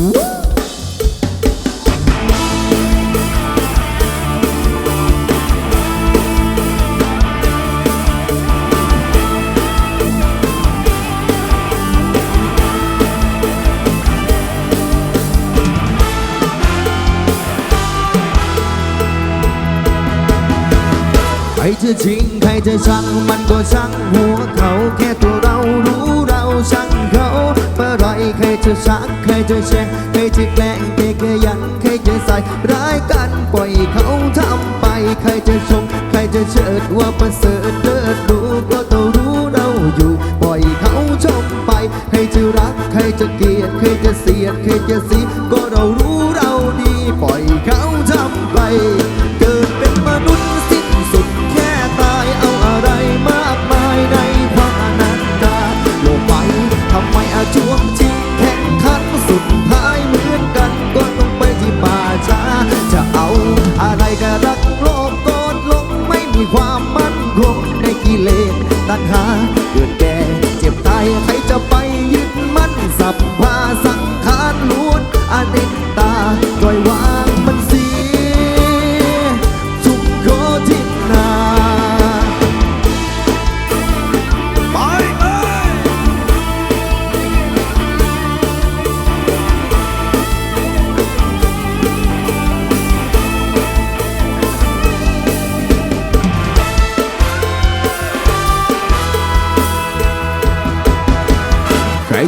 ใครจะจริง ใครจะชัง มันก็ช่างหัวเขาแค่ จะแช่งใครจะแกล้งใครจะยันใครจะใส่ร้ายกันปล่อยเขาทำไป ใครจะชม ใครจะเชิดว่าประเสริฐเลิศรู้ก็ต้องรู้เราอยู่ปล่อยเขาชมไป ใครจะรัก ใครจะเกลียด ใครจะเสียด ใครจะสี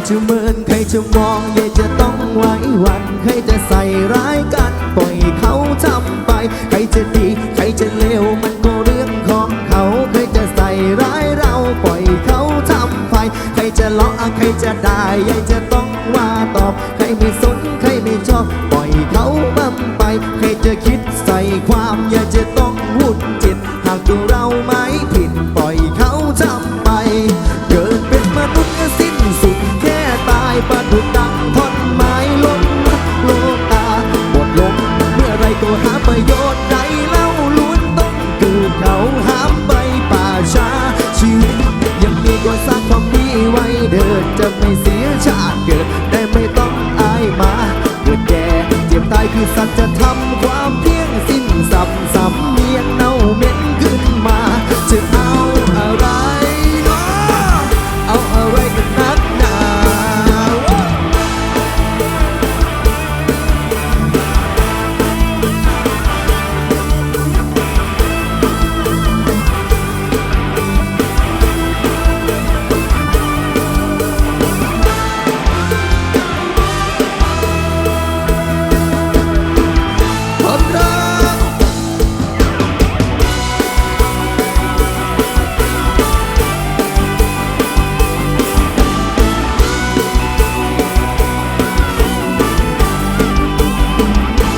จะเมินใครจะมองยายจะต้องไว้วันใครจะใส่ร้ายกันปล่อยเขาทำไป ใครจะดี ใครจะเลวมันก็เรื่องของเขาใครจะใส่ร้ายเราปล่อยเขาทำไป ใครจะล้อใครจะได้ยายจะ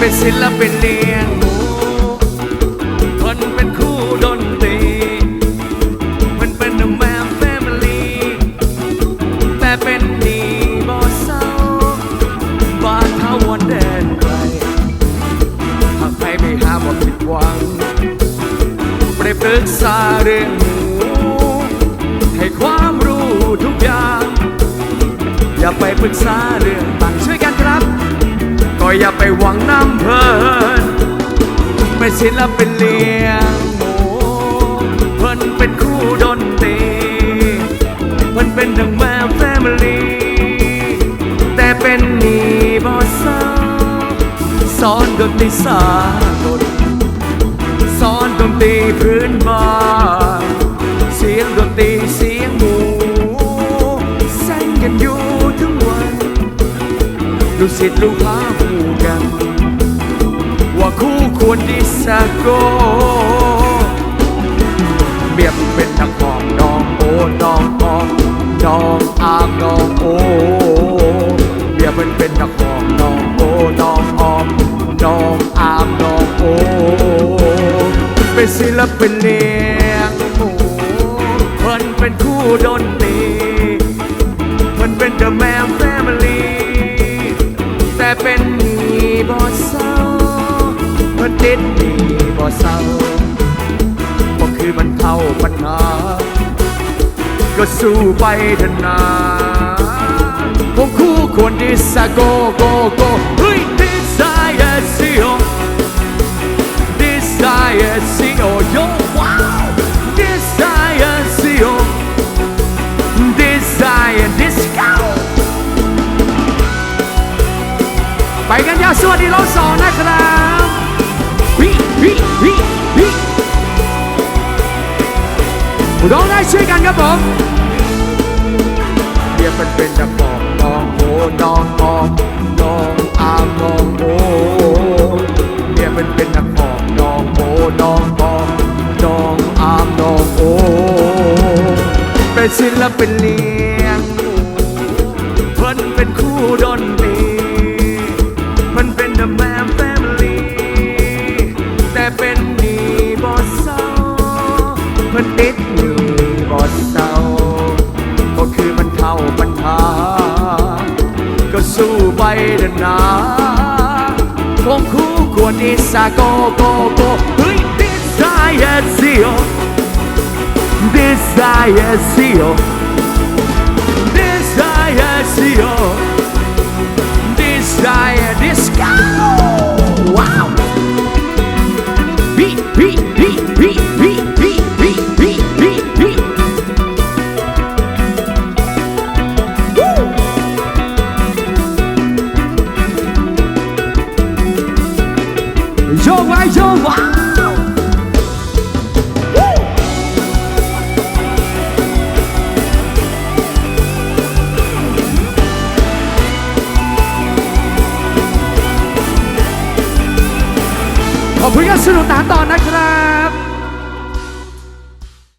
เป็นศิลปินเลี้ยงหมูคนเป็นคู่ดนตรี มันเป็นแมวแฟมิลี่แต่เป็นดีบอเศร้าบ้านเขาวันแดนไกลหากใครไม่หาบอกผิดหวังไม่ได้ปรึกษาเรื่องหมูให้ความรู้ทุกอย่าง อย่าไปปรึกษาเรื่อง อย่าไปหวังน้ำเพลินไม่ศิลปินเลี้ยงหมูเพิ่นเป็นคู่ดนตรีเพิ่นเป็นดังแม่แฟมิลีแต่เป็นนีบอสสอนดนตรีสากลสอนดนตรีพื้นบ้านเสียงดนตรีเสียงหมูแซงกันอยู่ทั้งวันลูกศิษย์ลูกหา ควรดีสักโกเบียบเป็นนักร้องน้องโอน้องออมน้องอามน้องโอเบียบเป็นเป็นนักร้องน้องโอน้องออมน้องอามน้องโอเป็นศิลปินเลี้ยงหมูเพิ่นเป็นคู่ดน้าก็คือมันเข้าปัญหา ก็สู้ไปเถอะนะผมคู่ควรดิสโกโกโกเฮ้ยดิสายเอซิโอดิสายเอซิโอโยว้าว desire, desire, disco ไปกันยาสวัสดีเราสองนะครับ ร้องได้ช่วยกันครับผมเรียกมันเป็นจะบอกน้องโอน้องออมน้องอามน้องโอเรียกมันเป็นจะบอกน้องโอน้องออมน้องอามน้องโอเป็นศิลปินลี พิ่นติดหนีบอสเศร้าก็คือมันเท่าปัญหา ก็สู้ไปเดินหนาคงคู่ควรอิสาโกโกโกเฮ้ย Desire Zio Desire Zio Desire desire กไว้โยกว้าขอบคุณกันสนุกตาต่อนะครับ